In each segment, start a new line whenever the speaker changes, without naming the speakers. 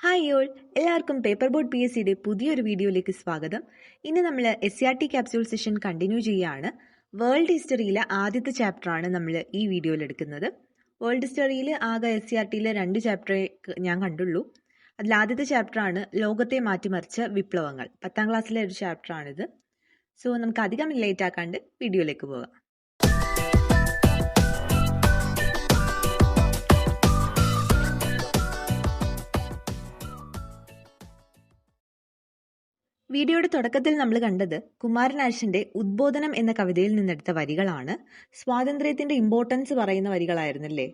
hi all എല്ലാവർക്കും paper board P S സിയുടെ പുതിയൊരു വീഡിയോയിലേക്ക് സ്വാഗതം ഇന്ന് നമ്മൾ S C R T capsule session continue ചെയ്യുകയാണ് വേൾഡ് ഹിസ്റ്ററിയിലെ ആദ്യത്തെ ചാപ്റ്ററാണ് നമ്മൾ ഈ വീഡിയോയിൽ എടുക്കുന്നത് വേൾഡ് ഹിസ്റ്ററിയിൽ ആകെ എസ് സി e ആർ ടിയിലെ രണ്ട് ചാപ്റ്ററേ ഞാൻ കണ്ടുള്ളൂ അതിൽ ആദ്യത്തെ ചാപ്റ്ററാണ് ലോകത്തെ മാറ്റിമറിച്ച വിപ്ലവങ്ങൾ പത്താം ക്ലാസ്സിലെ ഒരു ചാപ്റ്ററാണിത് സോ നമുക്ക് അധികം ലേറ്റ് ആക്കാണ്ട് വീഡിയോയിലേക്ക് പോകാം വീഡിയോയുടെ തുടക്കത്തിൽ നമ്മൾ കണ്ടത് കുമാരനാശന്റെ ഉദ്ബോധനം എന്ന കവിതയിൽ നിന്നെടുത്ത വരികളാണ് സ്വാതന്ത്ര്യത്തിന്റെ ഇമ്പോർട്ടൻസ് പറയുന്ന വരികളായിരുന്നല്ലേ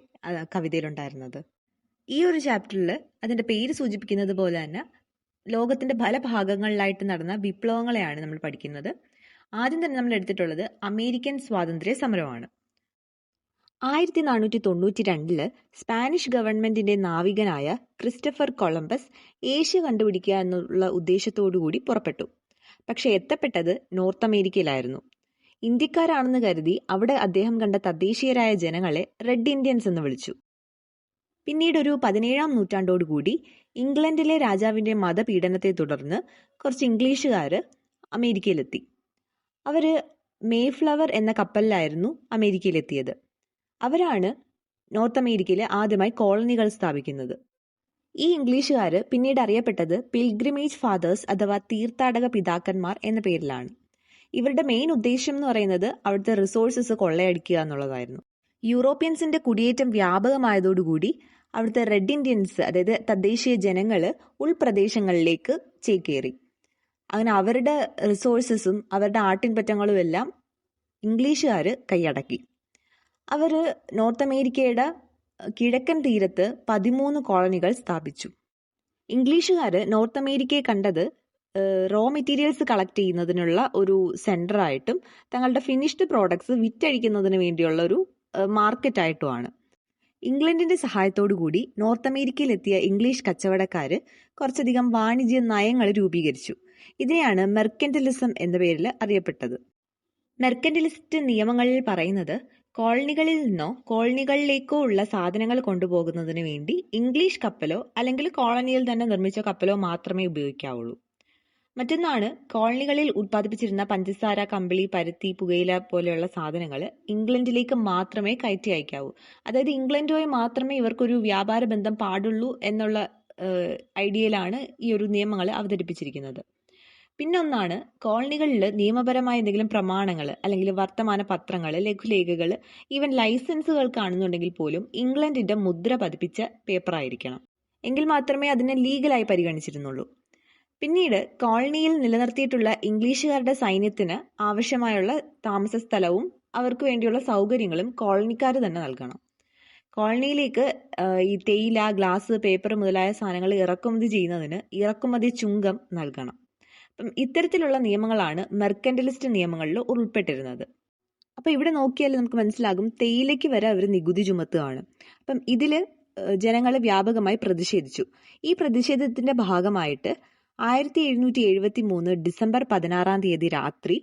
കവിതയിലുണ്ടായിരുന്നത് ഈ ഒരു ചാപ്റ്ററിൽ അതിന്റെ പേര് സൂചിപ്പിക്കുന്നത് പോലെ തന്നെ ലോകത്തിന്റെ പല ഭാഗങ്ങളിലായിട്ട് നടന്ന വിപ്ലവങ്ങളെയാണ് നമ്മൾ പഠിക്കുന്നത് ആദ്യം തന്നെ നമ്മൾ എടുത്തിട്ടുള്ളത് അമേരിക്കൻ സ്വാതന്ത്ര്യ സമരമാണ് ആയിരത്തി നാനൂറ്റി തൊണ്ണൂറ്റി രണ്ടില് സ്പാനിഷ് ഗവൺമെന്റിന്റെ നാവികനായ ക്രിസ്റ്റഫർ കൊളംബസ് ഏഷ്യ കണ്ടുപിടിക്കുക എന്നുള്ള ഉദ്ദേശത്തോടുകൂടി പുറപ്പെട്ടു പക്ഷെ എത്തപ്പെട്ടത് നോർത്ത് അമേരിക്കയിലായിരുന്നു ഇന്ത്യക്കാരാണെന്ന് കരുതി അവിടെ അദ്ദേഹം കണ്ട തദ്ദേശീയരായ ജനങ്ങളെ റെഡ് ഇന്ത്യൻസ് എന്ന് വിളിച്ചു പിന്നീട് ഒരു പതിനേഴാം നൂറ്റാണ്ടോടുകൂടി ഇംഗ്ലണ്ടിലെ രാജാവിന്റെ മതപീഡനത്തെ തുടർന്ന് കുറച്ച് ഇംഗ്ലീഷുകാർ അമേരിക്കയിലെത്തി അവർ മേഫ്ലവർ എന്ന കപ്പലിലായിരുന്നു അമേരിക്കയിലെത്തിയത് അവരാണ് നോർത്ത് അമേരിക്കയിൽ ആദ്യമായി കോളനികൾ സ്ഥാപിക്കുന്നത് ഈ ഇംഗ്ലീഷുകാർ പിന്നീട് അറിയപ്പെട്ടത് പിൽഗ്രിമേജ് ഫാദേഴ്സ് അഥവാ തീർത്ഥാടക പിതാക്കന്മാർ എന്ന പേരിലാണ് ഇവരുടെ മെയിൻ ഉദ്ദേശം എന്ന് പറയുന്നത് അവിടുത്തെ റിസോഴ്സസ് കൊള്ളയടിക്കുക എന്നുള്ളതായിരുന്നു യൂറോപ്യൻസിന്റെ കുടിയേറ്റം വ്യാപകമായതോടുകൂടി അവിടുത്തെ റെഡ് ഇന്ത്യൻസ് അതായത് തദ്ദേശീയ ജനങ്ങൾ ഉൾപ്രദേശങ്ങളിലേക്ക് ചേക്കേറി അങ്ങനെ അവരുടെ റിസോഴ്സസും അവരുടെ ആട്ടിൻപറ്റങ്ങളും എല്ലാം ഇംഗ്ലീഷുകാർ കൈയടക്കി അവർ നോർത്ത് അമേരിക്കയുടെ കിഴക്കൻ തീരത്ത് പതിമൂന്ന് കോളനികൾ സ്ഥാപിച്ചു ഇംഗ്ലീഷുകാർ നോർത്ത് അമേരിക്കയെ കണ്ടത് റോ മെറ്റീരിയൽസ് കളക്ട് ചെയ്യുന്നതിനുള്ള ഒരു സെൻ്ററായിട്ടും തങ്ങളുടെ ഫിനിഷ്ഡ് പ്രോഡക്ട്സ് വിറ്റഴിക്കുന്നതിന് വേണ്ടിയുള്ള ഒരു മാർക്കറ്റായിട്ടുമാണ് ഇംഗ്ലണ്ടിന്റെ സഹായത്തോടു കൂടി നോർത്ത് അമേരിക്കയിലെത്തിയ ഇംഗ്ലീഷ് കച്ചവടക്കാർ കുറച്ചധികം വാണിജ്യ നയങ്ങൾ രൂപീകരിച്ചു ഇതിനെയാണ് മെർക്കൻറ്റലിസം എന്ന പേരിൽ അറിയപ്പെട്ടത് മെർക്കൻറ്റലിസ്റ്റ് നിയമങ്ങളിൽ പറയുന്നത് കോളനികളിൽ നിന്നോ കോളനികളിലേക്കോ ഉള്ള സാധനങ്ങൾ കൊണ്ടുപോകുന്നതിനു വേണ്ടി ഇംഗ്ലീഷ് കപ്പലോ അല്ലെങ്കിൽ കോളനിയിൽ തന്നെ നിർമ്മിച്ച കപ്പലോ മാത്രമേ ഉപയോഗിക്കാവുള്ളൂ മറ്റൊന്നാണ് കോളനികളിൽ ഉത്പാദിപ്പിച്ചിരുന്ന പഞ്ചസാര കമ്പിളി പരുത്തി പുകയില പോലെയുള്ള സാധനങ്ങൾ ഇംഗ്ലണ്ടിലേക്ക് മാത്രമേ കയറ്റി അയക്കാവൂ അതായത് ഇംഗ്ലണ്ടുമായി മാത്രമേ ഇവർക്കൊരു വ്യാപാര ബന്ധം പാടുള്ളൂ എന്നുള്ള ഐഡിയയിലാണ് ഈ ഒരു നിയമങ്ങൾ അവതരിപ്പിച്ചിരിക്കുന്നത് പിന്നൊന്നാണ് കോളനികളിൽ നിയമപരമായ എന്തെങ്കിലും പ്രമാണങ്ങൾ അല്ലെങ്കിൽ വർത്തമാന പത്രങ്ങൾ ലഘുലേഖകൾ ഈവൻ കാണുന്നുണ്ടെങ്കിൽ പോലും ഇംഗ്ലണ്ടിന്റെ മുദ്ര പതിപ്പിച്ച പേപ്പറായിരിക്കണം എങ്കിൽ മാത്രമേ അതിനെ ലീഗലായി പരിഗണിച്ചിരുന്നുള്ളൂ പിന്നീട് കോളനിയിൽ നിലനിർത്തിയിട്ടുള്ള ഇംഗ്ലീഷുകാരുടെ സൈന്യത്തിന് ആവശ്യമായുള്ള താമസ സ്ഥലവും അവർക്ക് വേണ്ടിയുള്ള സൗകര്യങ്ങളും കോളനിക്കാർ തന്നെ നൽകണം കോളനിയിലേക്ക് ഈ തേയില ഗ്ലാസ് പേപ്പർ മുതലായ സാധനങ്ങൾ ഇറക്കുമതി ചെയ്യുന്നതിന് ഇറക്കുമതി ചുങ്കം നൽകണം അപ്പം ഇത്തരത്തിലുള്ള നിയമങ്ങളാണ് മെർക്കൻഡലിസ്റ്റ് നിയമങ്ങളിൽ ഉൾപ്പെട്ടിരുന്നത് അപ്പോൾ ഇവിടെ നോക്കിയാൽ നമുക്ക് മനസ്സിലാകും തേയിലയ്ക്ക് വരെ അവർ നികുതി ചുമത്തുകയാണ് അപ്പം ഇതില് ജനങ്ങൾ വ്യാപകമായി പ്രതിഷേധിച്ചു ഈ പ്രതിഷേധത്തിന്റെ ഭാഗമായിട്ട് ആയിരത്തി എഴുന്നൂറ്റി എഴുപത്തി മൂന്ന് ഡിസംബർ പതിനാറാം തീയതി രാത്രി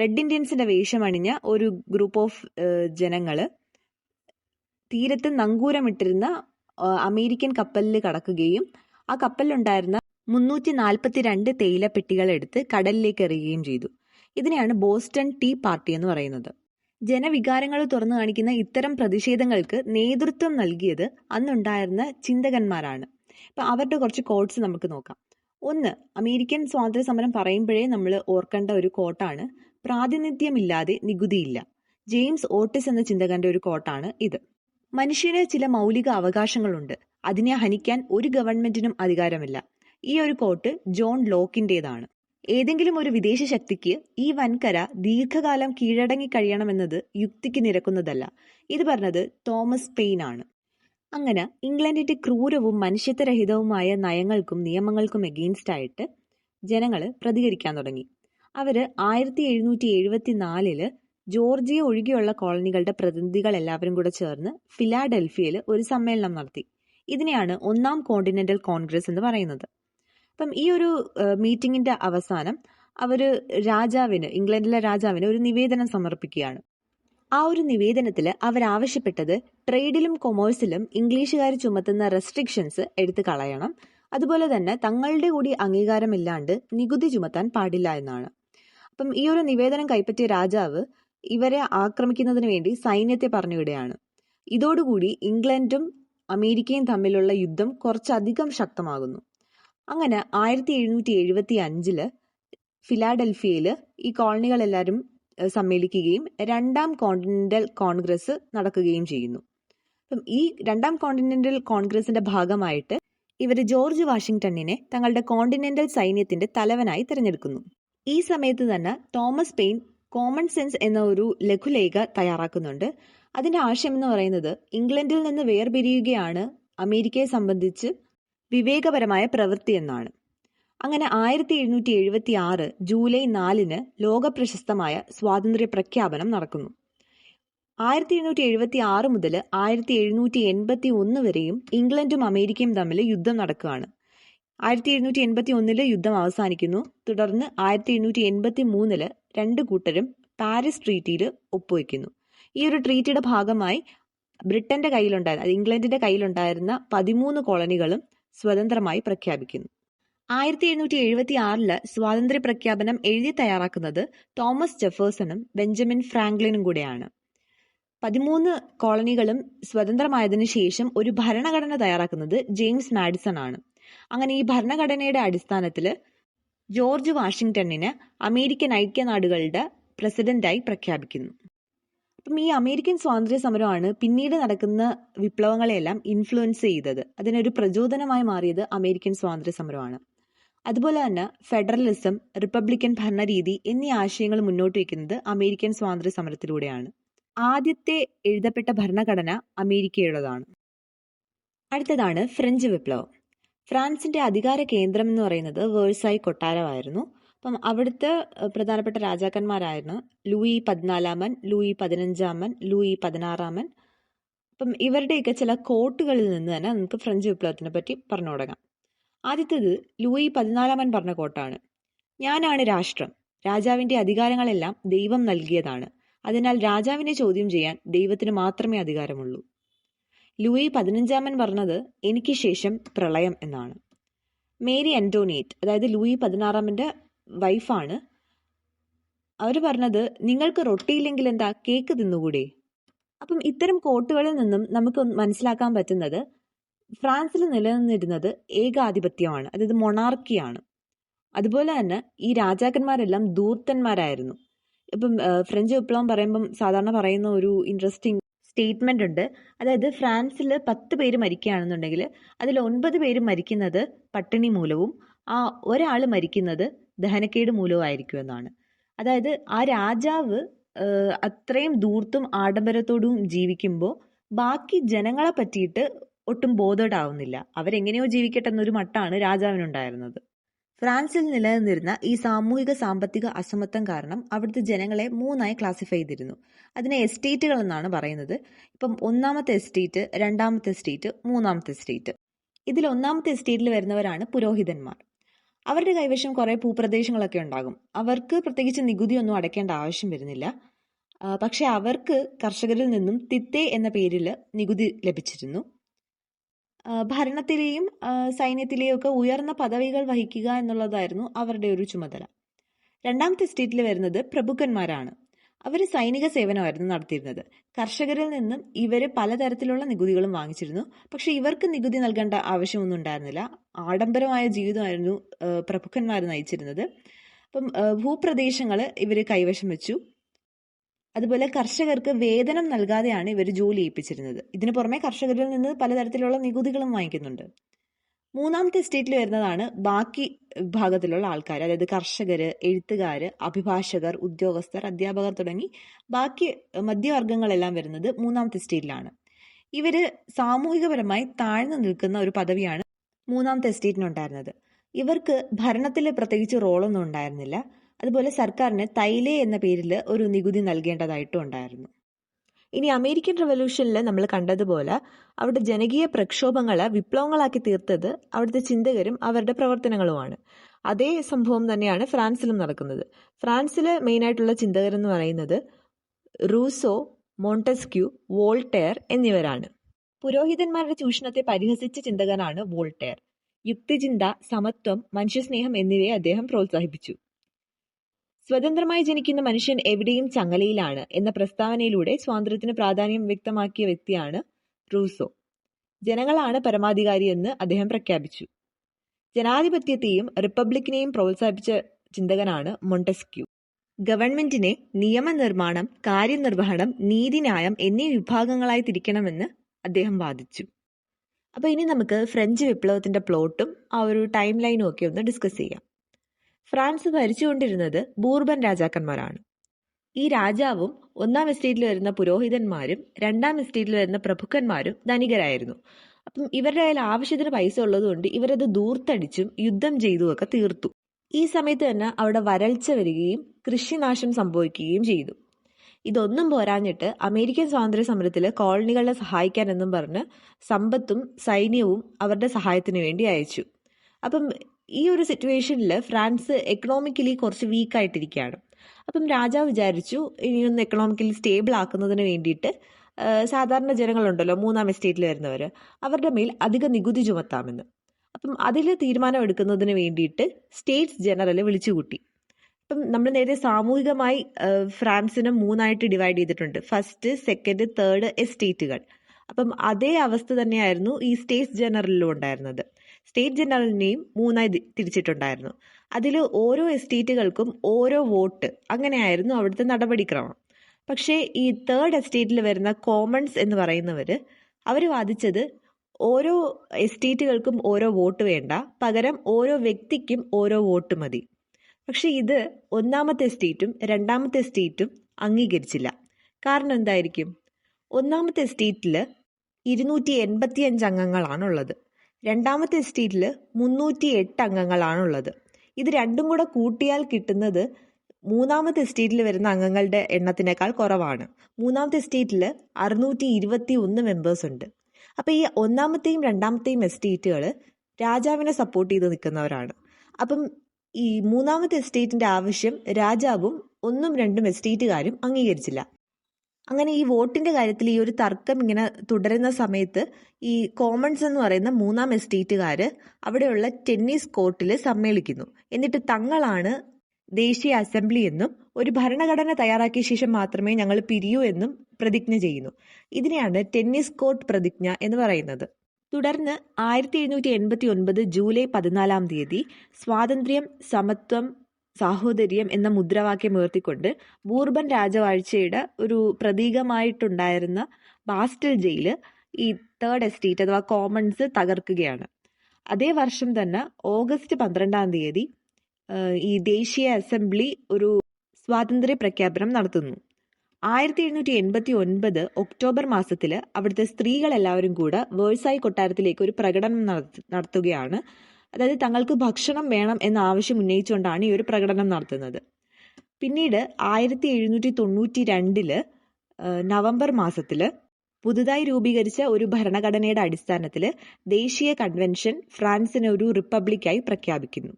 റെഡ് ഇന്ത്യൻസിന്റെ വേഷമണിഞ്ഞ ഒരു ഗ്രൂപ്പ് ഓഫ് ജനങ്ങൾ തീരത്ത് നങ്കൂരമിട്ടിരുന്ന അമേരിക്കൻ കപ്പലിൽ കടക്കുകയും ആ കപ്പലിലുണ്ടായിരുന്ന മുന്നൂറ്റി നാൽപ്പത്തിരണ്ട് തേയിലപ്പെട്ടികൾ എടുത്ത് കടലിലേക്ക് എറിയുകയും ചെയ്തു ഇതിനെയാണ് ബോസ്റ്റൺ ടീ പാർട്ടി എന്ന് പറയുന്നത് ജനവികാരങ്ങൾ തുറന്നു കാണിക്കുന്ന ഇത്തരം പ്രതിഷേധങ്ങൾക്ക് നേതൃത്വം നൽകിയത് അന്നുണ്ടായിരുന്ന ചിന്തകന്മാരാണ് ഇപ്പൊ അവരുടെ കുറച്ച് കോട്ട്സ് നമുക്ക് നോക്കാം ഒന്ന് അമേരിക്കൻ സ്വാതന്ത്ര്യ സമരം പറയുമ്പോഴേ നമ്മൾ ഓർക്കേണ്ട ഒരു കോട്ടാണ് പ്രാതിനിധ്യമില്ലാതെ നികുതിയില്ല ജെയിംസ് ഓട്ടിസ് എന്ന ചിന്തകന്റെ ഒരു കോട്ടാണ് ഇത് മനുഷ്യന് ചില മൗലിക അവകാശങ്ങളുണ്ട് അതിനെ ഹനിക്കാൻ ഒരു ഗവൺമെന്റിനും അധികാരമില്ല ഈ ഒരു കോട്ട് ജോൺ ലോക്കിന്റേതാണ് ഏതെങ്കിലും ഒരു വിദേശ ശക്തിക്ക് ഈ വൻകര ദീർഘകാലം കീഴടങ്ങി കഴിയണമെന്നത് യുക്തിക്ക് നിരക്കുന്നതല്ല ഇത് പറഞ്ഞത് തോമസ് പെയിൻ ആണ് അങ്ങനെ ഇംഗ്ലണ്ടിന്റെ ക്രൂരവും മനുഷ്യത്വരഹിതവുമായ നയങ്ങൾക്കും നിയമങ്ങൾക്കും എഗെയിൻസ്റ്റ് ആയിട്ട് ജനങ്ങൾ പ്രതികരിക്കാൻ തുടങ്ങി അവർ ആയിരത്തി എഴുന്നൂറ്റി എഴുപത്തി നാലില് ജോർജിയ ഒഴികെയുള്ള കോളനികളുടെ പ്രതിനിധികൾ എല്ലാവരും കൂടെ ചേർന്ന് ഫിലാഡൽഫിയയിൽ ഒരു സമ്മേളനം നടത്തി ഇതിനെയാണ് ഒന്നാം കോണ്ടിനെന്റൽ കോൺഗ്രസ് എന്ന് പറയുന്നത് അപ്പം ഈ ഒരു മീറ്റിങ്ങിൻ്റെ അവസാനം അവർ രാജാവിന് ഇംഗ്ലണ്ടിലെ രാജാവിന് ഒരു നിവേദനം സമർപ്പിക്കുകയാണ് ആ ഒരു നിവേദനത്തിൽ അവരാവശ്യപ്പെട്ടത് ട്രേഡിലും കൊമേഴ്സിലും ഇംഗ്ലീഷുകാർ ചുമത്തുന്ന റെസ്ട്രിക്ഷൻസ് എടുത്തു കളയണം അതുപോലെ തന്നെ തങ്ങളുടെ കൂടി അംഗീകാരമില്ലാണ്ട് നികുതി ചുമത്താൻ പാടില്ല എന്നാണ് അപ്പം ഈ ഒരു നിവേദനം കൈപ്പറ്റിയ രാജാവ് ഇവരെ ആക്രമിക്കുന്നതിന് വേണ്ടി സൈന്യത്തെ പറഞ്ഞുവിടുകയാണ് ഇതോടുകൂടി ഇംഗ്ലണ്ടും അമേരിക്കയും തമ്മിലുള്ള യുദ്ധം കുറച്ചധികം ശക്തമാകുന്നു അങ്ങനെ ആയിരത്തി എഴുന്നൂറ്റി എഴുപത്തി അഞ്ചില് ഫിലാഡൽഫിയയിൽ ഈ കോളനികളെല്ലാവരും സമ്മേളിക്കുകയും രണ്ടാം കോണ്ടിനെന്റൽ കോൺഗ്രസ് നടക്കുകയും ചെയ്യുന്നു അപ്പം ഈ രണ്ടാം കോണ്ടിനെന്റൽ കോൺഗ്രസിന്റെ ഭാഗമായിട്ട് ഇവർ ജോർജ് വാഷിംഗ്ടണിനെ തങ്ങളുടെ കോണ്ടിനെന്റൽ സൈന്യത്തിന്റെ തലവനായി തിരഞ്ഞെടുക്കുന്നു ഈ സമയത്ത് തന്നെ തോമസ് പെയിൻ കോമൺ സെൻസ് എന്ന ഒരു ലഘുലേഖ തയ്യാറാക്കുന്നുണ്ട് അതിന്റെ ആശയം എന്ന് പറയുന്നത് ഇംഗ്ലണ്ടിൽ നിന്ന് വേർപിരിയുകയാണ് അമേരിക്കയെ സംബന്ധിച്ച് വിവേകപരമായ പ്രവൃത്തി എന്നാണ് അങ്ങനെ ആയിരത്തി എഴുന്നൂറ്റി എഴുപത്തി ആറ് ജൂലൈ നാലിന് ലോക പ്രശസ്തമായ സ്വാതന്ത്ര്യ പ്രഖ്യാപനം നടക്കുന്നു ആയിരത്തി എഴുന്നൂറ്റി എഴുപത്തി ആറ് മുതൽ ആയിരത്തി എഴുന്നൂറ്റി എൺപത്തി ഒന്ന് വരെയും ഇംഗ്ലണ്ടും അമേരിക്കയും തമ്മിൽ യുദ്ധം നടക്കുകയാണ് ആയിരത്തി എഴുന്നൂറ്റി എൺപത്തി ഒന്നില് യുദ്ധം അവസാനിക്കുന്നു തുടർന്ന് ആയിരത്തി എഴുന്നൂറ്റി എൺപത്തി മൂന്നില് രണ്ട് കൂട്ടരും പാരീസ് ട്രീറ്റിയിൽ ഒപ്പുവെക്കുന്നു ഈ ഒരു ട്രീറ്റിയുടെ ഭാഗമായി ബ്രിട്ടന്റെ കയ്യിലുണ്ടായിരുന്ന ഇംഗ്ലണ്ടിന്റെ കയ്യിലുണ്ടായിരുന്ന പതിമൂന്ന് കോളനികളും സ്വതന്ത്രമായി പ്രഖ്യാപിക്കുന്നു ആയിരത്തി എഴുന്നൂറ്റി എഴുപത്തി ആറില് സ്വാതന്ത്ര്യ പ്രഖ്യാപനം എഴുതി തയ്യാറാക്കുന്നത് തോമസ് ജെഫേഴ്സണും ബെഞ്ചമിൻ ഫ്രാങ്ക്ലിനും കൂടെയാണ് പതിമൂന്ന് കോളനികളും സ്വതന്ത്രമായതിനു ശേഷം ഒരു ഭരണഘടന തയ്യാറാക്കുന്നത് ജെയിംസ് മാഡിസൺ ആണ് അങ്ങനെ ഈ ഭരണഘടനയുടെ അടിസ്ഥാനത്തിൽ ജോർജ് വാഷിംഗ്ടണിന് അമേരിക്കൻ ഐക്യനാടുകളുടെ പ്രസിഡന്റായി പ്രഖ്യാപിക്കുന്നു അപ്പം ഈ അമേരിക്കൻ സ്വാതന്ത്ര്യ സമരമാണ് പിന്നീട് നടക്കുന്ന വിപ്ലവങ്ങളെയെല്ലാം ഇൻഫ്ലുവൻസ് ചെയ്തത് അതിനൊരു പ്രചോദനമായി മാറിയത് അമേരിക്കൻ സ്വാതന്ത്ര്യ സമരമാണ് അതുപോലെ തന്നെ ഫെഡറലിസം റിപ്പബ്ലിക്കൻ ഭരണരീതി എന്നീ ആശയങ്ങൾ മുന്നോട്ട് വയ്ക്കുന്നത് അമേരിക്കൻ സ്വാതന്ത്ര്യ സമരത്തിലൂടെയാണ് ആദ്യത്തെ എഴുതപ്പെട്ട ഭരണഘടന അമേരിക്കയുടേതാണ് അടുത്തതാണ് ഫ്രഞ്ച് വിപ്ലവം ഫ്രാൻസിന്റെ അധികാര കേന്ദ്രം എന്ന് പറയുന്നത് വേഴ്സായി കൊട്ടാരമായിരുന്നു അപ്പം അവിടുത്തെ പ്രധാനപ്പെട്ട രാജാക്കന്മാരായിരുന്നു ലൂയി പതിനാലാമൻ ലൂയി പതിനഞ്ചാമൻ ലൂയി പതിനാറാമൻ അപ്പം ഇവരുടെയൊക്കെ ചില കോട്ടുകളിൽ നിന്ന് തന്നെ നമുക്ക് ഫ്രഞ്ച് വിപ്ലവത്തിനെ പറ്റി പറഞ്ഞു തുടങ്ങാം ആദ്യത്തേത് ലൂയി പതിനാലാമൻ പറഞ്ഞ കോട്ടാണ് ഞാനാണ് രാഷ്ട്രം രാജാവിൻ്റെ അധികാരങ്ങളെല്ലാം ദൈവം നൽകിയതാണ് അതിനാൽ രാജാവിനെ ചോദ്യം ചെയ്യാൻ ദൈവത്തിന് മാത്രമേ അധികാരമുള്ളൂ ലൂയി പതിനഞ്ചാമൻ പറഞ്ഞത് എനിക്ക് ശേഷം പ്രളയം എന്നാണ് മേരി അന്റോണിയറ്റ് അതായത് ലൂയി പതിനാറാമൻ്റെ വൈഫാണ് അവർ പറഞ്ഞത് നിങ്ങൾക്ക് റൊട്ടിയില്ലെങ്കിൽ എന്താ കേക്ക് തിന്നുകൂടെ അപ്പം ഇത്തരം കോട്ടുകളിൽ നിന്നും നമുക്ക് മനസ്സിലാക്കാൻ പറ്റുന്നത് ഫ്രാൻസിൽ നിലനിന്നിരുന്നത് ഏകാധിപത്യമാണ് അതായത് മൊണാർക്കിയാണ് അതുപോലെ തന്നെ ഈ രാജാക്കന്മാരെല്ലാം ദൂർത്തന്മാരായിരുന്നു ഇപ്പം ഫ്രഞ്ച് വിപ്ലവം പറയുമ്പം സാധാരണ പറയുന്ന ഒരു ഇൻട്രസ്റ്റിംഗ് സ്റ്റേറ്റ്മെന്റ് ഉണ്ട് അതായത് ഫ്രാൻസിൽ പത്ത് പേര് മരിക്കുകയാണെന്നുണ്ടെങ്കിൽ അതിൽ ഒൻപത് പേര് മരിക്കുന്നത് പട്ടിണി മൂലവും ആ ഒരാൾ മരിക്കുന്നത് ദഹനക്കേട് മൂലമായിരിക്കുമെന്നാണ് അതായത് ആ രാജാവ് അത്രയും ദൂർത്തും ആഡംബരത്തോടും ജീവിക്കുമ്പോൾ ബാക്കി ജനങ്ങളെ പറ്റിയിട്ട് ഒട്ടും ബോധേഡാവുന്നില്ല അവരെങ്ങനെയോ ജീവിക്കട്ടെ എന്നൊരു മട്ടാണ് രാജാവിനുണ്ടായിരുന്നത് ഫ്രാൻസിൽ നിലനിന്നിരുന്ന ഈ സാമൂഹിക സാമ്പത്തിക അസമത്വം കാരണം അവിടുത്തെ ജനങ്ങളെ മൂന്നായി ക്ലാസിഫൈ ചെയ്തിരുന്നു അതിനെ എസ്റ്റേറ്റുകൾ എന്നാണ് പറയുന്നത് ഇപ്പം ഒന്നാമത്തെ എസ്റ്റേറ്റ് രണ്ടാമത്തെ എസ്റ്റേറ്റ് മൂന്നാമത്തെ എസ്റ്റേറ്റ് ഇതിൽ ഒന്നാമത്തെ എസ്റ്റേറ്റിൽ വരുന്നവരാണ് പുരോഹിതന്മാർ അവരുടെ കൈവശം കുറേ ഭൂപ്രദേശങ്ങളൊക്കെ ഉണ്ടാകും അവർക്ക് പ്രത്യേകിച്ച് ഒന്നും അടയ്ക്കേണ്ട ആവശ്യം വരുന്നില്ല പക്ഷേ അവർക്ക് കർഷകരിൽ നിന്നും തിത്തേ എന്ന പേരിൽ നികുതി ലഭിച്ചിരുന്നു ഭരണത്തിലെയും സൈന്യത്തിലെയും ഒക്കെ ഉയർന്ന പദവികൾ വഹിക്കുക എന്നുള്ളതായിരുന്നു അവരുടെ ഒരു ചുമതല രണ്ടാമത്തെ സ്റ്റേറ്റിൽ വരുന്നത് പ്രഭുക്കന്മാരാണ് അവർ സൈനിക സേവനമായിരുന്നു നടത്തിയിരുന്നത് കർഷകരിൽ നിന്നും ഇവർ പലതരത്തിലുള്ള നികുതികളും വാങ്ങിച്ചിരുന്നു പക്ഷെ ഇവർക്ക് നികുതി നൽകേണ്ട ആവശ്യമൊന്നും ഉണ്ടായിരുന്നില്ല ആഡംബരമായ ജീവിതമായിരുന്നു പ്രഭുക്കന്മാർ നയിച്ചിരുന്നത് അപ്പം ഭൂപ്രദേശങ്ങൾ ഇവർ കൈവശം വെച്ചു അതുപോലെ കർഷകർക്ക് വേതനം നൽകാതെയാണ് ഇവർ ജോലി ഏൽപ്പിച്ചിരുന്നത് ഇതിനു പുറമെ കർഷകരിൽ നിന്ന് പലതരത്തിലുള്ള നികുതികളും വാങ്ങിക്കുന്നുണ്ട് മൂന്നാമത്തെ എസ്റ്റേറ്റിൽ വരുന്നതാണ് ബാക്കി വിഭാഗത്തിലുള്ള ആൾക്കാർ അതായത് കർഷകർ എഴുത്തുകാർ അഭിഭാഷകർ ഉദ്യോഗസ്ഥർ അധ്യാപകർ തുടങ്ങി ബാക്കി മധ്യവർഗങ്ങളെല്ലാം വരുന്നത് മൂന്നാമത്തെ എസ്റ്റേറ്റിലാണ് ഇവർ സാമൂഹികപരമായി താഴ്ന്നു നിൽക്കുന്ന ഒരു പദവിയാണ് മൂന്നാമത്തെ എസ്റ്റേറ്റിനുണ്ടായിരുന്നത് ഇവർക്ക് ഭരണത്തിൽ പ്രത്യേകിച്ച് റോളൊന്നും ഉണ്ടായിരുന്നില്ല അതുപോലെ സർക്കാരിന് തൈലേ എന്ന പേരിൽ ഒരു നികുതി നൽകേണ്ടതായിട്ടും ഉണ്ടായിരുന്നു ഇനി അമേരിക്കൻ റവല്യൂഷനിൽ നമ്മൾ കണ്ടതുപോലെ അവിടെ ജനകീയ പ്രക്ഷോഭങ്ങളെ വിപ്ലവങ്ങളാക്കി തീർത്തത് അവിടുത്തെ ചിന്തകരും അവരുടെ പ്രവർത്തനങ്ങളുമാണ് അതേ സംഭവം തന്നെയാണ് ഫ്രാൻസിലും നടക്കുന്നത് മെയിൻ ആയിട്ടുള്ള ചിന്തകരെന്ന് പറയുന്നത് റൂസോ മോണ്ടസ്ക്യൂ വോൾട്ടെയർ എന്നിവരാണ് പുരോഹിതന്മാരുടെ ചൂഷണത്തെ പരിഹസിച്ച ചിന്തകനാണ് വോൾട്ടെയർ യുക്തിചിന്ത സമത്വം മനുഷ്യസ്നേഹം എന്നിവയെ അദ്ദേഹം പ്രോത്സാഹിപ്പിച്ചു സ്വതന്ത്രമായി ജനിക്കുന്ന മനുഷ്യൻ എവിടെയും ചങ്ങലയിലാണ് എന്ന പ്രസ്താവനയിലൂടെ സ്വാതന്ത്ര്യത്തിന് പ്രാധാന്യം വ്യക്തമാക്കിയ വ്യക്തിയാണ് റൂസോ ജനങ്ങളാണ് പരമാധികാരിയെന്ന് അദ്ദേഹം പ്രഖ്യാപിച്ചു ജനാധിപത്യത്തെയും റിപ്പബ്ലിക്കിനെയും പ്രോത്സാഹിപ്പിച്ച ചിന്തകനാണ് മൊണ്ടസ്ക്യൂ ഗവൺമെന്റിനെ നിയമനിർമ്മാണം കാര്യനിർവഹണം നീതിന്യായം എന്നീ വിഭാഗങ്ങളായി തിരിക്കണമെന്ന് അദ്ദേഹം വാദിച്ചു അപ്പോൾ ഇനി നമുക്ക് ഫ്രഞ്ച് വിപ്ലവത്തിന്റെ പ്ലോട്ടും ആ ഒരു ടൈം ലൈനും ഒക്കെ ഒന്ന് ഡിസ്കസ് ചെയ്യാം ഫ്രാൻസ് ഭരിച്ചുകൊണ്ടിരുന്നത് ബൂർബൻ രാജാക്കന്മാരാണ് ഈ രാജാവും ഒന്നാം എസ്റ്റേറ്റിൽ വരുന്ന പുരോഹിതന്മാരും രണ്ടാം എസ്റ്റേറ്റിൽ വരുന്ന പ്രഭുക്കന്മാരും ധനികരായിരുന്നു അപ്പം ഇവരുടെ കയ്യിൽ ആവശ്യത്തിന് പൈസ ഉള്ളതുകൊണ്ട് ഇവരത് ദൂർത്തടിച്ചും യുദ്ധം ഒക്കെ തീർത്തു ഈ സമയത്ത് തന്നെ അവിടെ വരൾച്ച വരികയും കൃഷിനാശം സംഭവിക്കുകയും ചെയ്തു ഇതൊന്നും പോരാഞ്ഞിട്ട് അമേരിക്കൻ സ്വാതന്ത്ര്യ സമരത്തിൽ കോളനികളെ സഹായിക്കാനെന്നും പറഞ്ഞ് സമ്പത്തും സൈന്യവും അവരുടെ സഹായത്തിന് വേണ്ടി അയച്ചു അപ്പം ഈ ഒരു സിറ്റുവേഷനിൽ ഫ്രാൻസ് എക്കണോമിക്കലി കുറച്ച് വീക്കായിട്ടിരിക്കുകയാണ് അപ്പം രാജാവ് വിചാരിച്ചു ഇനിയൊന്ന് എക്കണോമിക്കലി സ്റ്റേബിൾ ആക്കുന്നതിന് വേണ്ടിയിട്ട് സാധാരണ ജനങ്ങളുണ്ടല്ലോ മൂന്നാം എസ്റ്റേറ്റിൽ വരുന്നവർ അവരുടെ മേൽ അധിക നികുതി ചുമത്താമെന്ന് അപ്പം അതിൽ തീരുമാനം എടുക്കുന്നതിന് വേണ്ടിയിട്ട് സ്റ്റേറ്റ്സ് ജനറൽ വിളിച്ചുകൂട്ടി അപ്പം നമ്മൾ നേരത്തെ സാമൂഹികമായി ഫ്രാൻസിനെ മൂന്നായിട്ട് ഡിവൈഡ് ചെയ്തിട്ടുണ്ട് ഫസ്റ്റ് സെക്കൻഡ് തേർഡ് എസ്റ്റേറ്റുകൾ അപ്പം അതേ അവസ്ഥ തന്നെയായിരുന്നു ഈ സ്റ്റേറ്റ്സ് ജനറലിലും ഉണ്ടായിരുന്നത് സ്റ്റേറ്റ് ജനറലിനെയും മൂന്നായി തിരിച്ചിട്ടുണ്ടായിരുന്നു അതിൽ ഓരോ എസ്റ്റേറ്റുകൾക്കും ഓരോ വോട്ട് അങ്ങനെയായിരുന്നു അവിടുത്തെ നടപടിക്രമം പക്ഷേ ഈ തേർഡ് എസ്റ്റേറ്റിൽ വരുന്ന കോമൺസ് എന്ന് പറയുന്നവർ അവർ വാദിച്ചത് ഓരോ എസ്റ്റേറ്റുകൾക്കും ഓരോ വോട്ട് വേണ്ട പകരം ഓരോ വ്യക്തിക്കും ഓരോ വോട്ട് മതി പക്ഷേ ഇത് ഒന്നാമത്തെ സ്റ്റേറ്റും രണ്ടാമത്തെ സ്റ്റേറ്റും അംഗീകരിച്ചില്ല കാരണം എന്തായിരിക്കും ഒന്നാമത്തെ എസ്റ്റേറ്റിൽ ഇരുന്നൂറ്റി അഞ്ച് അംഗങ്ങളാണുള്ളത് രണ്ടാമത്തെ എസ്റ്റേറ്റിൽ മുന്നൂറ്റി എട്ട് അംഗങ്ങളാണുള്ളത് ഇത് രണ്ടും കൂടെ കൂട്ടിയാൽ കിട്ടുന്നത് മൂന്നാമത്തെ എസ്റ്റേറ്റിൽ വരുന്ന അംഗങ്ങളുടെ എണ്ണത്തിനേക്കാൾ കുറവാണ് മൂന്നാമത്തെ എസ്റ്റേറ്റിൽ അറുന്നൂറ്റി ഇരുപത്തി ഒന്ന് മെമ്പേഴ്സ് ഉണ്ട് അപ്പോൾ ഈ ഒന്നാമത്തെയും രണ്ടാമത്തെയും എസ്റ്റേറ്റുകൾ രാജാവിനെ സപ്പോർട്ട് ചെയ്ത് നിൽക്കുന്നവരാണ് അപ്പം ഈ മൂന്നാമത്തെ എസ്റ്റേറ്റിൻ്റെ ആവശ്യം രാജാവും ഒന്നും രണ്ടും എസ്റ്റേറ്റുകാരും അംഗീകരിച്ചില്ല അങ്ങനെ ഈ വോട്ടിന്റെ കാര്യത്തിൽ ഈ ഒരു തർക്കം ഇങ്ങനെ തുടരുന്ന സമയത്ത് ഈ കോമൺസ് എന്ന് പറയുന്ന മൂന്നാം എസ്റ്റേറ്റുകാർ അവിടെയുള്ള ടെന്നീസ് കോർട്ടിൽ സമ്മേളിക്കുന്നു എന്നിട്ട് തങ്ങളാണ് ദേശീയ അസംബ്ലി എന്നും ഒരു ഭരണഘടന തയ്യാറാക്കിയ ശേഷം മാത്രമേ ഞങ്ങൾ പിരിയൂ എന്നും പ്രതിജ്ഞ ചെയ്യുന്നു ഇതിനെയാണ് ടെന്നീസ് കോർട്ട് പ്രതിജ്ഞ എന്ന് പറയുന്നത് തുടർന്ന് ആയിരത്തി എഴുന്നൂറ്റി എൺപത്തി ഒൻപത് ജൂലൈ പതിനാലാം തീയതി സ്വാതന്ത്ര്യം സമത്വം സാഹോദര്യം എന്ന മുദ്രാവാക്യം ഉയർത്തിക്കൊണ്ട് ബൂർബൻ രാജവാഴ്ചയുടെ ഒരു പ്രതീകമായിട്ടുണ്ടായിരുന്ന ബാസ്റ്റൽ ജയിൽ ഈ തേർഡ് എസ്റ്റേറ്റ് അഥവാ കോമൺസ് തകർക്കുകയാണ് അതേ വർഷം തന്നെ ഓഗസ്റ്റ് പന്ത്രണ്ടാം തീയതി ഈ ദേശീയ അസംബ്ലി ഒരു സ്വാതന്ത്ര്യ പ്രഖ്യാപനം നടത്തുന്നു ആയിരത്തി എണ്ണൂറ്റി എൺപത്തി ഒൻപത് ഒക്ടോബർ മാസത്തിൽ അവിടുത്തെ സ്ത്രീകളെല്ലാവരും കൂടെ വേഴ്സായി കൊട്ടാരത്തിലേക്ക് ഒരു പ്രകടനം നടത്തുകയാണ് അതായത് തങ്ങൾക്ക് ഭക്ഷണം വേണം എന്ന ആവശ്യം ഉന്നയിച്ചുകൊണ്ടാണ് ഈ ഒരു പ്രകടനം നടത്തുന്നത് പിന്നീട് ആയിരത്തി എഴുന്നൂറ്റി തൊണ്ണൂറ്റി രണ്ടില് നവംബർ മാസത്തിൽ പുതുതായി രൂപീകരിച്ച ഒരു ഭരണഘടനയുടെ അടിസ്ഥാനത്തിൽ ദേശീയ കൺവെൻഷൻ ഫ്രാൻസിനെ ഒരു റിപ്പബ്ലിക്കായി പ്രഖ്യാപിക്കുന്നു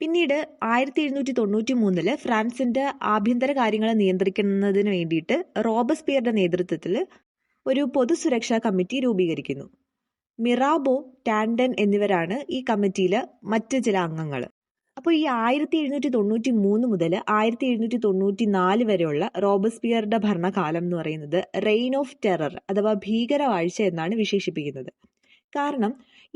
പിന്നീട് ആയിരത്തി എഴുന്നൂറ്റി തൊണ്ണൂറ്റി മൂന്നില് ഫ്രാൻസിന്റെ ആഭ്യന്തര കാര്യങ്ങളെ നിയന്ത്രിക്കുന്നതിന് വേണ്ടിയിട്ട് റോബസ്പിയറുടെ നേതൃത്വത്തിൽ ഒരു പൊതുസുരക്ഷാ കമ്മിറ്റി രൂപീകരിക്കുന്നു മിറാബോ ടാൻഡൻ എന്നിവരാണ് ഈ കമ്മിറ്റിയിലെ മറ്റ് ചില അംഗങ്ങൾ അപ്പോൾ ഈ ആയിരത്തി എഴുന്നൂറ്റി തൊണ്ണൂറ്റി മൂന്ന് മുതൽ ആയിരത്തി എഴുന്നൂറ്റി തൊണ്ണൂറ്റി നാല് വരെയുള്ള റോബസ്പിയറുടെ ഭരണകാലം എന്ന് പറയുന്നത് റെയിൻ ഓഫ് ടെറർ അഥവാ ഭീകരവാഴ്ച എന്നാണ് വിശേഷിപ്പിക്കുന്നത് കാരണം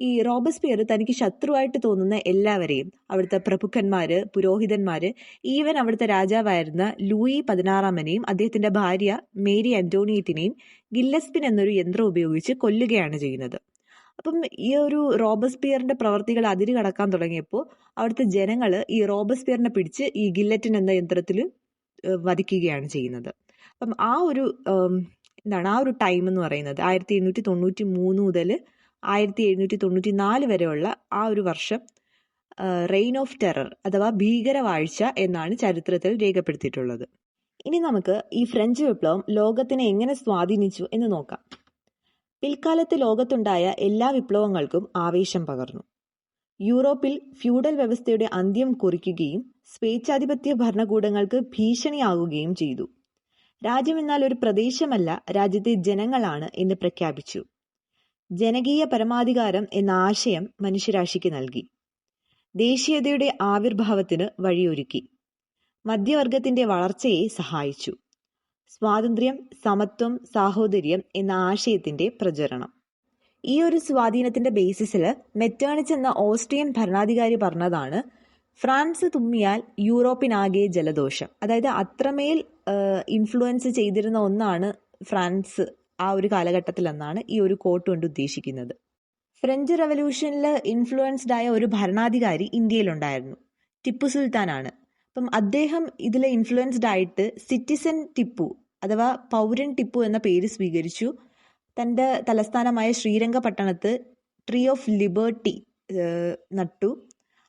ഈ റോബസ്പിയർ തനിക്ക് ശത്രുവായിട്ട് തോന്നുന്ന എല്ലാവരെയും അവിടുത്തെ പ്രഭുക്കന്മാര് പുരോഹിതന്മാര് ഈവൻ അവിടുത്തെ രാജാവായിരുന്ന ലൂയി പതിനാറാമനെയും അദ്ദേഹത്തിന്റെ ഭാര്യ മേരി അന്റോണിയത്തിനെയും ഗില്ലസ്പിൻ എന്നൊരു യന്ത്രം ഉപയോഗിച്ച് കൊല്ലുകയാണ് ചെയ്യുന്നത് അപ്പം ഈ ഒരു റോബസ്പിയറിന്റെ പ്രവർത്തികൾ അതിര് കടക്കാൻ തുടങ്ങിയപ്പോൾ അവിടുത്തെ ജനങ്ങൾ ഈ റോബസ്പിയറിനെ പിടിച്ച് ഈ ഗില്ലറ്റിൻ എന്ന യന്ത്രത്തിൽ വധിക്കുകയാണ് ചെയ്യുന്നത് അപ്പം ആ ഒരു എന്താണ് ആ ഒരു ടൈം എന്ന് പറയുന്നത് ആയിരത്തി എണ്ണൂറ്റി തൊണ്ണൂറ്റി മൂന്ന് മുതൽ ആയിരത്തി എഴുന്നൂറ്റി തൊണ്ണൂറ്റി നാല് വരെയുള്ള ആ ഒരു വർഷം റെയിൻ ഓഫ് ടെറർ അഥവാ ഭീകരവാഴ്ച എന്നാണ് ചരിത്രത്തിൽ രേഖപ്പെടുത്തിയിട്ടുള്ളത് ഇനി നമുക്ക് ഈ ഫ്രഞ്ച് വിപ്ലവം ലോകത്തിനെ എങ്ങനെ സ്വാധീനിച്ചു എന്ന് നോക്കാം പിൽക്കാലത്ത് ലോകത്തുണ്ടായ എല്ലാ വിപ്ലവങ്ങൾക്കും ആവേശം പകർന്നു യൂറോപ്പിൽ ഫ്യൂഡൽ വ്യവസ്ഥയുടെ അന്ത്യം കുറിക്കുകയും സ്വേച്ഛാധിപത്യ ഭരണകൂടങ്ങൾക്ക് ഭീഷണിയാകുകയും ചെയ്തു രാജ്യമെന്നാൽ ഒരു പ്രദേശമല്ല രാജ്യത്തെ ജനങ്ങളാണ് എന്ന് പ്രഖ്യാപിച്ചു ജനകീയ പരമാധികാരം എന്ന ആശയം മനുഷ്യരാശിക്ക് നൽകി ദേശീയതയുടെ ആവിർഭാവത്തിന് വഴിയൊരുക്കി മധ്യവർഗത്തിന്റെ വളർച്ചയെ സഹായിച്ചു സ്വാതന്ത്ര്യം സമത്വം സാഹോദര്യം എന്ന ആശയത്തിന്റെ പ്രചരണം ഈ ഒരു സ്വാധീനത്തിന്റെ ബേസിസിൽ മെറ്റേണിച്ച് എന്ന ഓസ്ട്രിയൻ ഭരണാധികാരി പറഞ്ഞതാണ് ഫ്രാൻസ് തുമ്മിയാൽ യൂറോപ്പിനാകെ ജലദോഷം അതായത് അത്രമേൽ ഇൻഫ്ലുവൻസ് ചെയ്തിരുന്ന ഒന്നാണ് ഫ്രാൻസ് ആ ഒരു എന്നാണ് ഈ ഒരു കോട്ട് കൊണ്ട് ഉദ്ദേശിക്കുന്നത് ഫ്രഞ്ച് റവല്യൂഷനിൽ ഇൻഫ്ലുവൻസ്ഡ് ആയ ഒരു ഭരണാധികാരി ഇന്ത്യയിലുണ്ടായിരുന്നു ടിപ്പു സുൽത്താനാണ് അപ്പം അദ്ദേഹം ഇതിൽ ഇൻഫ്ലുവൻസ്ഡ് ആയിട്ട് സിറ്റിസൺ ടിപ്പു അഥവാ പൗരൻ ടിപ്പു എന്ന പേര് സ്വീകരിച്ചു തൻ്റെ തലസ്ഥാനമായ ശ്രീരംഗപട്ടണത്ത് ട്രീ ഓഫ് ലിബേർട്ടി നട്ടു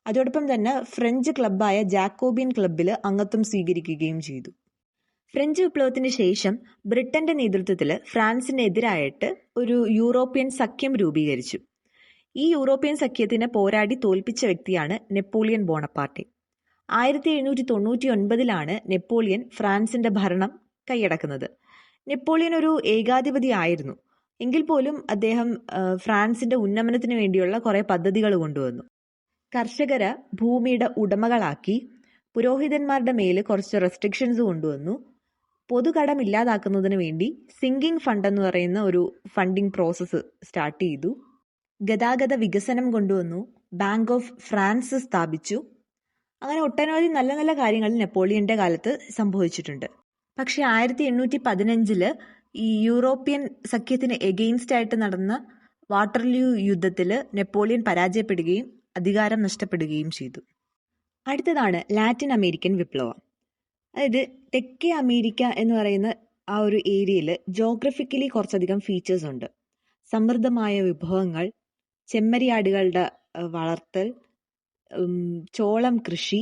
അതോടൊപ്പം തന്നെ ഫ്രഞ്ച് ക്ലബ്ബായ ജാക്കോബിയൻ ക്ലബ്ബിൽ അംഗത്വം സ്വീകരിക്കുകയും ചെയ്തു ഫ്രഞ്ച് വിപ്ലവത്തിന് ശേഷം ബ്രിട്ടന്റെ നേതൃത്വത്തിൽ ഫ്രാൻസിനെതിരായിട്ട് ഒരു യൂറോപ്യൻ സഖ്യം രൂപീകരിച്ചു ഈ യൂറോപ്യൻ സഖ്യത്തിന് പോരാടി തോൽപ്പിച്ച വ്യക്തിയാണ് നെപ്പോളിയൻ ബോണപ്പാർട്ടി ആയിരത്തി എഴുന്നൂറ്റി തൊണ്ണൂറ്റി ഒൻപതിലാണ് നെപ്പോളിയൻ ഫ്രാൻസിന്റെ ഭരണം കൈയടക്കുന്നത് നെപ്പോളിയൻ ഒരു ഏകാധിപതി ആയിരുന്നു എങ്കിൽ പോലും അദ്ദേഹം ഫ്രാൻസിന്റെ ഉന്നമനത്തിന് വേണ്ടിയുള്ള കുറേ പദ്ധതികൾ കൊണ്ടുവന്നു കർഷകര് ഭൂമിയുടെ ഉടമകളാക്കി പുരോഹിതന്മാരുടെ മേൽ കുറച്ച് റെസ്ട്രിക്ഷൻസ് കൊണ്ടുവന്നു പൊതുകടം ഇല്ലാതാക്കുന്നതിന് വേണ്ടി സിങ്കിങ് ഫണ്ട് എന്ന് പറയുന്ന ഒരു ഫണ്ടിംഗ് പ്രോസസ്സ് സ്റ്റാർട്ട് ചെയ്തു ഗതാഗത വികസനം കൊണ്ടുവന്നു ബാങ്ക് ഓഫ് ഫ്രാൻസ് സ്ഥാപിച്ചു അങ്ങനെ ഒട്ടനവധി നല്ല നല്ല കാര്യങ്ങൾ നെപ്പോളിയന്റെ കാലത്ത് സംഭവിച്ചിട്ടുണ്ട് പക്ഷേ ആയിരത്തി എണ്ണൂറ്റി പതിനഞ്ചില് ഈ യൂറോപ്യൻ സഖ്യത്തിന് എഗെയിൻസ്റ്റ് ആയിട്ട് നടന്ന വാട്ടർലൂ യുദ്ധത്തിൽ നെപ്പോളിയൻ പരാജയപ്പെടുകയും അധികാരം നഷ്ടപ്പെടുകയും ചെയ്തു അടുത്തതാണ് ലാറ്റിൻ അമേരിക്കൻ വിപ്ലവം അതായത് തെക്കേ അമേരിക്ക എന്ന് പറയുന്ന ആ ഒരു ഏരിയയിൽ ജോഗ്രഫിക്കലി കുറച്ചധികം ഫീച്ചേഴ്സ് ഉണ്ട് സമൃദ്ധമായ വിഭവങ്ങൾ ചെമ്മരിയാടുകളുടെ വളർത്തൽ ചോളം കൃഷി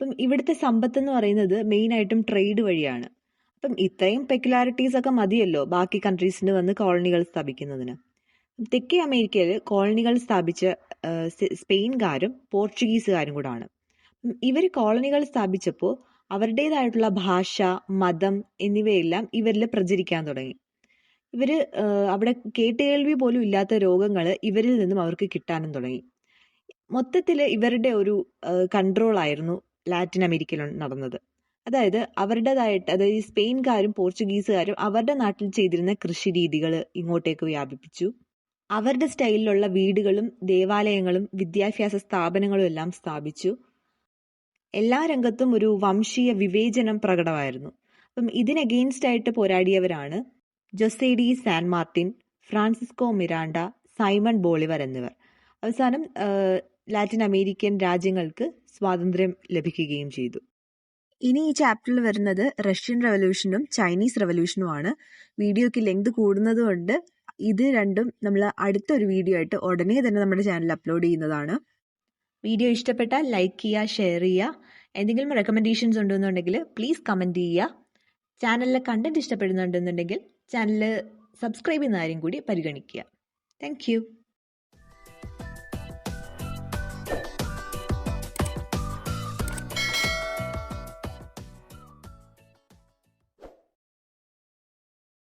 അപ്പം ഇവിടുത്തെ സമ്പത്ത് എന്ന് പറയുന്നത് മെയിൻ ആയിട്ടും ട്രേഡ് വഴിയാണ് അപ്പം ഇത്രയും പെക്കുലാരിറ്റീസ് ഒക്കെ മതിയല്ലോ ബാക്കി കൺട്രീസിന് വന്ന് കോളനികൾ സ്ഥാപിക്കുന്നതിന് തെക്കേ അമേരിക്കയിൽ കോളനികൾ സ്ഥാപിച്ച സ്പെയിൻകാരും പോർച്ചുഗീസുകാരും കൂടാണ് ഇവർ കോളനികൾ സ്ഥാപിച്ചപ്പോൾ അവരുടേതായിട്ടുള്ള ഭാഷ മതം എന്നിവയെല്ലാം ഇവരിൽ പ്രചരിക്കാൻ തുടങ്ങി ഇവർ അവിടെ കേട്ടുകേൾവി പോലും ഇല്ലാത്ത രോഗങ്ങൾ ഇവരിൽ നിന്നും അവർക്ക് കിട്ടാനും തുടങ്ങി മൊത്തത്തിൽ ഇവരുടെ ഒരു കൺട്രോൾ ആയിരുന്നു ലാറ്റിൻ അമേരിക്കയിൽ നടന്നത് അതായത് അവരുടേതായിട്ട് അതായത് ഈ സ്പെയിൻകാരും പോർച്ചുഗീസുകാരും അവരുടെ നാട്ടിൽ ചെയ്തിരുന്ന കൃഷി രീതികൾ ഇങ്ങോട്ടേക്ക് വ്യാപിപ്പിച്ചു അവരുടെ സ്റ്റൈലിലുള്ള വീടുകളും ദേവാലയങ്ങളും വിദ്യാഭ്യാസ സ്ഥാപനങ്ങളും എല്ലാം സ്ഥാപിച്ചു എല്ലാ രംഗത്തും ഒരു വംശീയ വിവേചനം പ്രകടമായിരുന്നു അപ്പം ഇതിന് ആയിട്ട് പോരാടിയവരാണ് Jose de San Martin Francisco Miranda Simon Bolivar എന്നിവർ അവസാനം ലാറ്റിൻ അമേരിക്കൻ രാജ്യങ്ങൾക്ക് സ്വാതന്ത്ര്യം ലഭിക്കുകയും ചെയ്തു ഇനി ഈ ചാപ്റ്ററിൽ വരുന്നത് റഷ്യൻ റെവല്യൂഷനും ചൈനീസ് റെവല്യൂഷനുമാണ് വീഡിയോക്ക് ലെങ്ത് കൂടുന്നതുകൊണ്ട് ഇത് രണ്ടും നമ്മൾ അടുത്തൊരു വീഡിയോ ആയിട്ട് ഉടനെ തന്നെ നമ്മുടെ ചാനൽ അപ്ലോഡ് ചെയ്യുന്നതാണ് വീഡിയോ ഇഷ്ടപ്പെട്ടാൽ ലൈക്ക് ചെയ്യുക ഷെയർ ചെയ്യുക എന്തെങ്കിലും റെക്കമെൻഡേഷൻസ് ഉണ്ടെന്നുണ്ടെങ്കിൽ പ്ലീസ് കമൻറ്റ് ചെയ്യുക ചാനലിലെ കണ്ടന്റ് ഇഷ്ടപ്പെടുന്നുണ്ടെന്നുണ്ടെങ്കിൽ ചാനൽ സബ്സ്ക്രൈബ് ചെയ്യുന്ന കാര്യം കൂടി പരിഗണിക്കുക താങ്ക്